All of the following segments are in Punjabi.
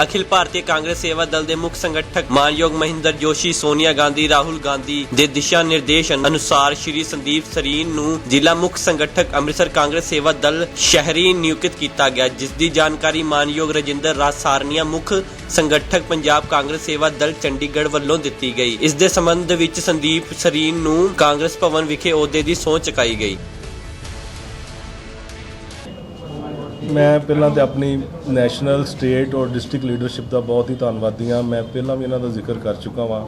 ਅਖਿਲ ਭਾਰਤੀ ਕਾਂਗਰਸ ਸੇਵਾ ਦਲ ਦੇ ਮੁੱਖ ਸੰਗਠਕ ਮਾਨਯੋਗ ਮਹਿੰਦਰ ਜੋਸ਼ੀ, ਸੋਨੀਆ ਗਾਂਧੀ, ਰਾਹੁਲ ਗਾਂਧੀ ਦੇ ਦਿਸ਼ਾ ਨਿਰਦੇਸ਼ ਅਨੁਸਾਰ ਸ਼੍ਰੀ ਸੰਦੀਪ ਸਰੀਨ ਨੂੰ ਜ਼ਿਲ੍ਹਾ ਮੁੱਖ ਸੰਗਠਕ ਅੰਮ੍ਰਿਤਸਰ ਕਾਂਗਰਸ ਸੇਵਾ ਦਲ ਸ਼ਹਿਰੀ ਨਿਯੁਕਤ ਕੀਤਾ ਗਿਆ, ਜਿਸ ਦੀ ਜਾਣਕਾਰੀ ਮਾਨਯੋਗ ਰਜਿੰਦਰ ਰਾਜ ਸਾਰਨੀਆ ਮੁੱਖ ਸੰਗਠਕ ਪੰਜਾਬ ਕਾਂਗਰਸ ਸੇਵਾ ਦਲ ਚੰਡੀਗੜ੍ਹ ਵੱਲੋਂ ਦਿੱਤੀ ਗਈ। ਇਸ ਦੇ ਸੰਬੰਧ ਵਿੱਚ ਸੰਦੀਪ ਸਰੀਨ ਨੂੰ ਕਾਂਗਰਸ ਭਵਨ ਵਿਖੇ ਅਹੁਦੇ ਦੀ ਸਹੁੰ ਚੁਕਾਈ ਗਈ। ਮੈਂ ਪਹਿਲਾਂ ਤੇ ਆਪਣੀ ਨੈਸ਼ਨਲ ਸਟੇਟ ਔਰ ਡਿਸਟ੍ਰਿਕਟ ਲੀਡਰਸ਼ਿਪ ਦਾ ਬਹੁਤ ਹੀ ਧੰਨਵਾਦੀ ਹਾਂ। ਮੈਂ ਪਹਿਲਾਂ ਵੀ ਇਹਨਾਂ ਦਾ ਜ਼ਿਕਰ ਕਰ ਚੁੱਕਾ ਹਾਂ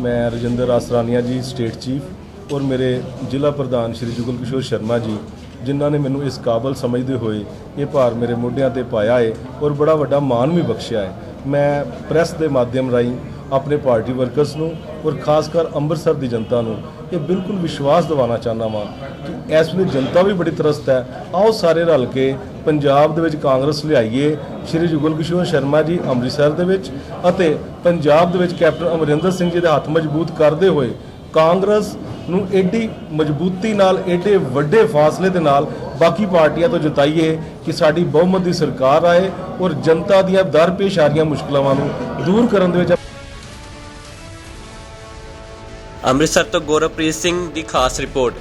ਮੈਂ ਰਜਿੰਦਰ ਆਸਰਾਨੀਆ ਜੀ ਸਟੇਟ ਚੀਫ ਔਰ ਮੇਰੇ ਜ਼ਿਲ੍ਹਾ ਪ੍ਰਧਾਨ ਸ਼੍ਰੀ ਜੁਗਲ ਕਿਸ਼ੋਰ ਸ਼ਰਮਾ ਜੀ, ਜਿਨ੍ਹਾਂ ਨੇ ਮੈਨੂੰ ਇਸ ਕਾਬਲ ਸਮਝਦੇ ਹੋਏ ਇਹ ਭਾਰ ਮੇਰੇ ਮੋਢਿਆਂ ਤੇ ਪਾਇਆ ਹੈ ਔਰ ਬੜਾ ਵੱਡਾ ਮਾਣ ਵੀ ਬਖਸ਼ਿਆ ਹੈ ਮੈਂ ਪ੍ਰੈਸ ਦੇ ਮਾਧਿਅਮ ਰਾਹੀਂ ਆਪਣੇ ਪਾਰਟੀ ਵਰਕਰਸ ਨੂੰ ਔਰ ਖਾਸ ਕਰ ਅੰਮ੍ਰਿਤਸਰ ਦੀ ਜਨਤਾ ਨੂੰ ਇਹ ਬਿਲਕੁਲ ਵਿਸ਼ਵਾਸ ਦਿਵਾਉਣਾ ਚਾਹੁੰਦਾ ਵਾਂ ਕਿ ਇਸ ਵੇਲੇ ਜਨਤਾ ਵੀ ਬੜੀ ਤਰਸਤ ਹੈ। ਆਓ ਸਾਰੇ ਰਲ ਕੇ ਪੰਜਾਬ ਦੇ ਵਿੱਚ ਕਾਂਗਰਸ ਲਿਆਈਏ। ਸ਼੍ਰੀ ਜੁਗਲ ਕਿਸ਼ੋਰ ਸ਼ਰਮਾ ਜੀ ਅੰਮ੍ਰਿਤਸਰ ਦੇ ਵਿੱਚ ਅਤੇ ਪੰਜਾਬ ਦੇ ਵਿੱਚ ਕੈਪਟਨ ਅਮਰਿੰਦਰ ਸਿੰਘ ਜੀ ਦੇ ਹੱਥ ਮਜ਼ਬੂਤ ਕਰਦੇ ਹੋਏ ਕਾਂਗਰਸ ਨੂੰ ਐਡੀ ਮਜ਼ਬੂਤੀ ਨਾਲ ਐਡੇ ਵੱਡੇ ਫਾਸਲੇ ਦੇ ਨਾਲ ਬਾਕੀ ਪਾਰਟੀਆਂ ਤੋਂ ਜਿਤਾਈਏ ਕਿ ਸਾਡੀ ਬਹੁਮਤ ਦੀ ਸਰਕਾਰ ਆਏ ਔਰ ਜਨਤਾ ਦੀਆਂ ਦਰਪੇਸ਼ ਆ ਰਹੀਆਂ ਮੁਸ਼ਕਲਾਂ ਨੂੰ ਦੂਰ ਕਰਨ ਦੇ ਵਿੱਚ ਅੰਮ੍ਰਿਤਸਰ ਤੋਂ ਗੌਰਵਪ੍ਰੀਤ ਸਿੰਘ ਦੀ ਖਾਸ ਰਿਪੋਰਟ।